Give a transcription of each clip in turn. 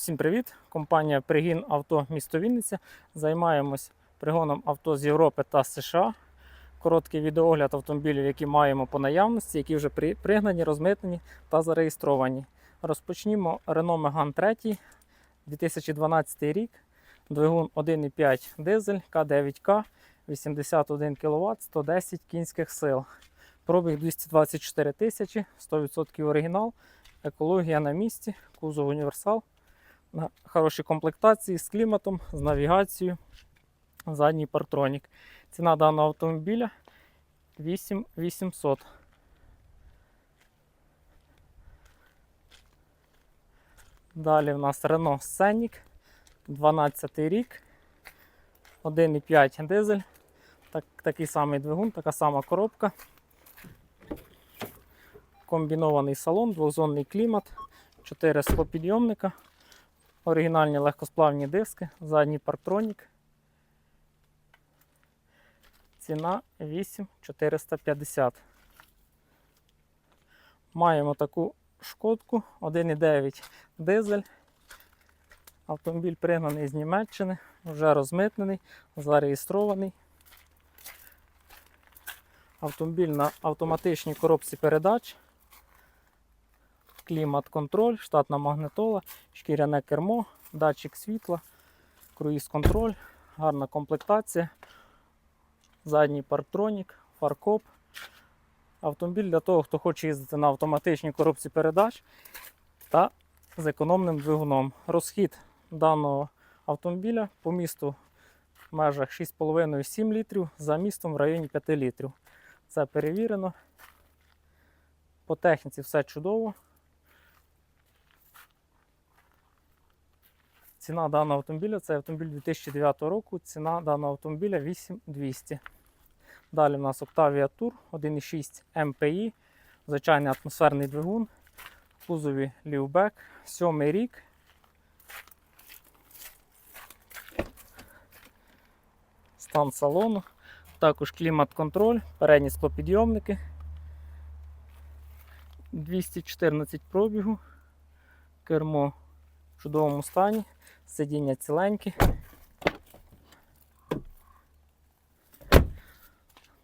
Всім привіт! Компанія Пригін Авто місто Вінниця. Займаємось пригоном авто з Європи та США. Короткий відеогляд автомобілів, які маємо по наявності, які вже пригнані, розмитнені та зареєстровані. Розпочнімо Renault Megane 3, 2012 рік, двигун 1,5 дизель К9К, 81 кВт, 110 кінських сил. Пробіг 224 тисячі, 100% оригінал, екологія на місці, кузов універсал на хорошій комплектації з кліматом, з навігацією, задній партронік. Ціна даного автомобіля 8800. Далі в нас Renault Scenic, 12 рік, 1,5 дизель, так, такий самий двигун, така сама коробка. Комбінований салон, двозонний клімат, 4 склопідйомника, оригінальні легкосплавні диски, задній парктронік. Ціна 8450. Маємо таку шкодку 1,9 дизель. Автомобіль пригнаний з Німеччини, вже розмитнений, зареєстрований. Автомобіль на автоматичній коробці передач. Клімат-контроль, штатна магнитола, шкіряне кермо, датчик світла, круїз-контроль, гарна комплектація, задній парктронік, фаркоп. Автомобіль для того, хто хоче їздити на автоматичній коробці передач та з економним двигуном. Розхід даного автомобіля по місту в межах 6,5-7 літрів, за містом в районі 5 літрів. Це перевірено. По техніці все чудово. Ціна даного автомобіля це автомобіль 2009 року. Ціна даного автомобіля 8200. Далі в нас Octavia Tour 1.6 MPI, звичайний атмосферний двигун, в кузові лівбек, сьомий рік. Стан салону, також клімат-контроль, передні склопідйомники. 214 пробігу, кермо в чудовому стані, сидіння ціленькі.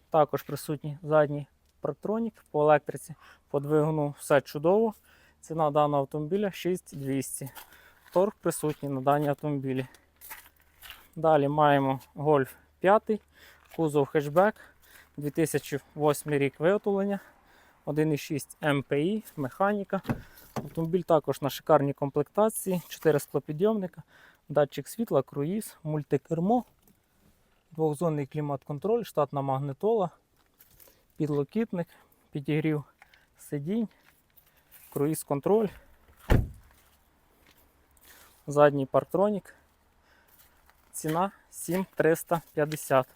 Також присутній задній парктронік по електриці, по двигуну все чудово. Ціна даного автомобіля 6200. Торг присутній на даній автомобілі. Далі маємо Golf 5, кузов хетчбек, 2008 рік виготовлення, 1,6 MPI, механіка. Автомобіль також на шикарній комплектації, 4 склопідйомника, датчик світла, круїз, мультикермо, двохзонний клімат-контроль, штатна магнитола, підлокітник, підігрів сидінь, круїз-контроль, задній парктронік. Ціна 7350.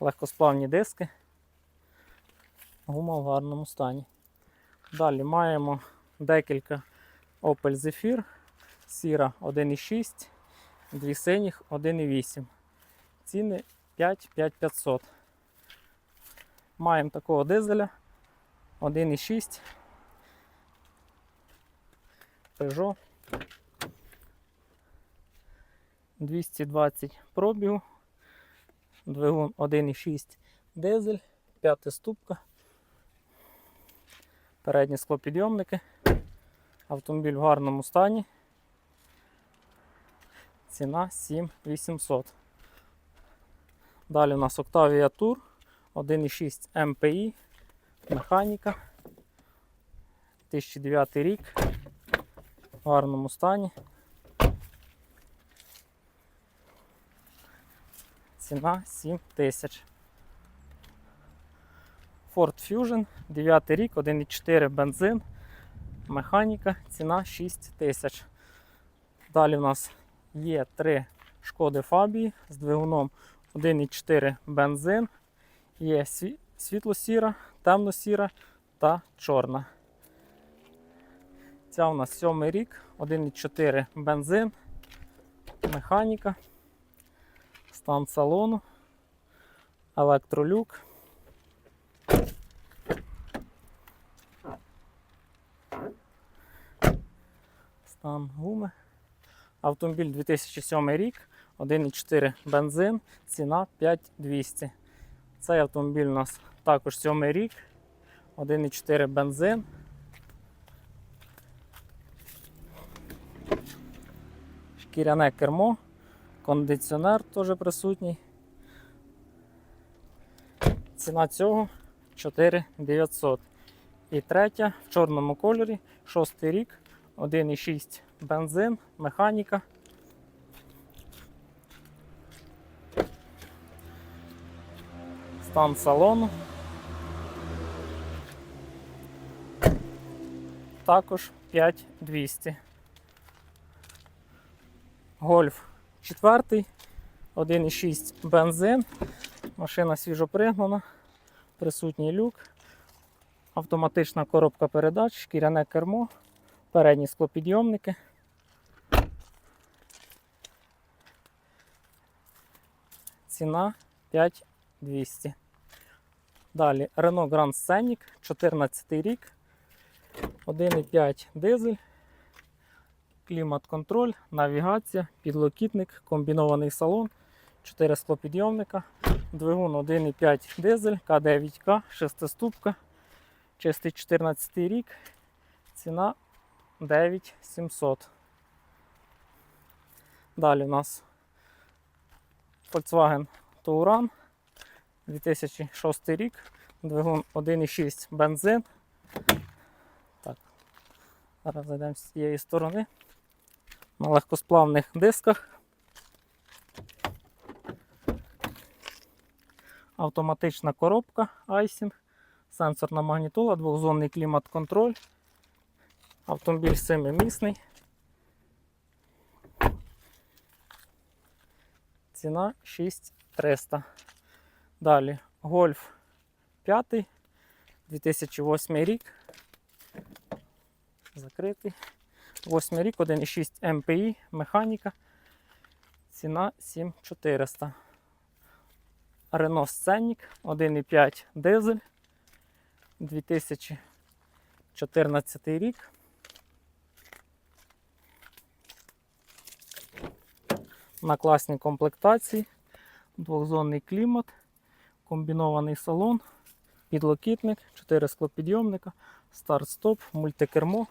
Легкосплавні диски. Гума в гарному стані. Далі маємо декілька Opel Zephyr, сіра 1,6, дві синіх 1,8. Ціни 5-5500. Маємо такого дизеля 1,6. Peugeot 220 пробігу. Двигун 1,6 дизель, п'ята ступка. Передні склопідйомники. Автомобіль в гарному стані. Ціна 7800. Далі у нас Octavia Tour 1,6 MPI, механіка. 2009 рік. В гарному стані. Ціна 7000. Ford Fusion, 9 рік, 1,4 бензин, механіка, ціна 6 тисяч. Далі в нас є три шкоди Фабії з двигуном 1,4 бензин, є сві- світло-сіра, темно-сіра та чорна. Ця у нас сьомий рік, 1,4 бензин, механіка, стан салону, електролюк. Стан гуми. Автомобіль 2007 рік, 1,4 бензин, ціна 5200. Цей автомобіль у нас також 7 рік, 1,4 бензин. Шкіряне кермо, кондиціонер теж присутній. Ціна цього 4900. І третя в чорному кольорі, шостий рік, 1,6 бензин, механіка. Стан салону. Також 5200. Гольф 4, 1,6 бензин. Машина свіжопригнана, присутній люк, автоматична коробка передач, шкіряне кермо, передні склопідйомники. Ціна 5200. Далі Renault Grand Scenic, 14 рік, 1,5 дизель, клімат-контроль, навігація, підлокітник, комбінований салон, 4 склопідйомника, двигун 1,5 дизель, К9К, 6 чистий 14 рік, ціна 9700. Далі у нас Volkswagen Touran 2006 рік, двигун 1,6 бензин. Так, зараз зайдемо з цієї сторони. На легкосплавних дисках. Автоматична коробка Айсінг, сенсорна магнітола, двохзонний клімат-контроль. Автомобіль семимісний. Ціна 6300. Далі Гольф 5, 2008 рік. Закритий. 8 рік, 1,6 МПІ, механіка. Ціна 7400. Renault Scenic 1,5 дизель. 2014 рік. На класній комплектації. Двохзонний клімат, комбінований салон, підлокітник, 4 склопідйомника, старт-стоп, мультикермо.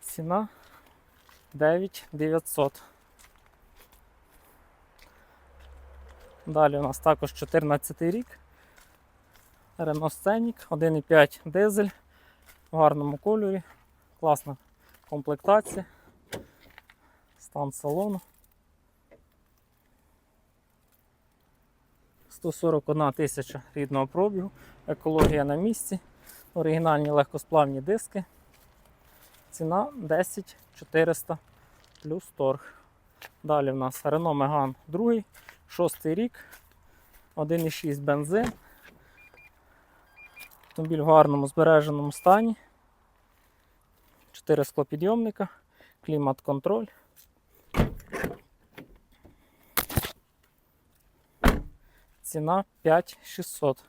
Ціна 9900. Далі у нас також 14 рік. Renault Scenic, 1,5 дизель в гарному кольорі, класна комплектація, стан салону. 141 тисяча рідного пробігу, екологія на місці, оригінальні легкосплавні диски. Ціна 10 400 плюс торг. Далі в нас Renault Megane 2, 6 рік, 1,6 бензин. Автомобіль в гарному збереженому стані. 4 склопідйомника, клімат-контроль. Ціна 5600.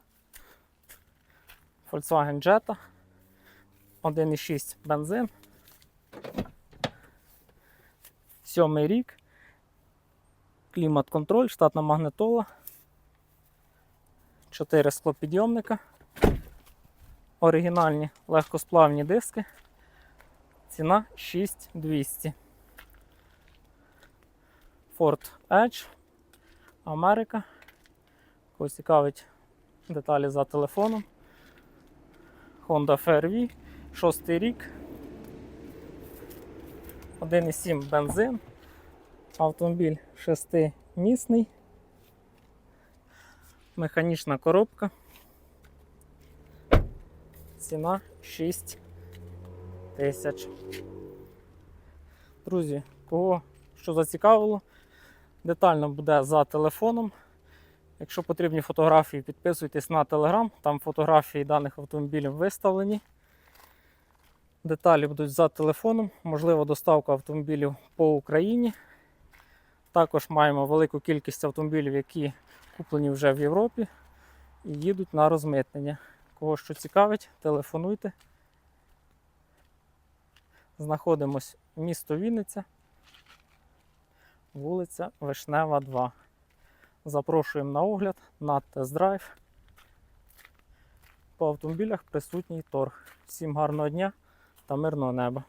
Volkswagen Jetta. 1,6 бензин. Сьомий рік. Клімат-контроль, штатна магнитола. 4 склопідйомника. Оригінальні легкосплавні диски. Ціна 6200. Ford Edge. Америка. Когось цікавить деталі за телефоном. Honda FRV, 6 рік. 1,7 бензин. Автомобіль шестимісний. Механічна коробка. Ціна 6 тисяч. Друзі, кого що зацікавило, детально буде за телефоном. Якщо потрібні фотографії, підписуйтесь на Telegram, там фотографії даних автомобілів виставлені. Деталі будуть за телефоном, можливо, доставка автомобілів по Україні. Також маємо велику кількість автомобілів, які куплені вже в Європі і їдуть на розмитнення. Кого що цікавить, телефонуйте. Знаходимось місто Вінниця, вулиця Вишнева, 2. Запрошуємо на огляд на тест-драйв. По автомобілях присутній торг. Всім гарного дня та мирного неба.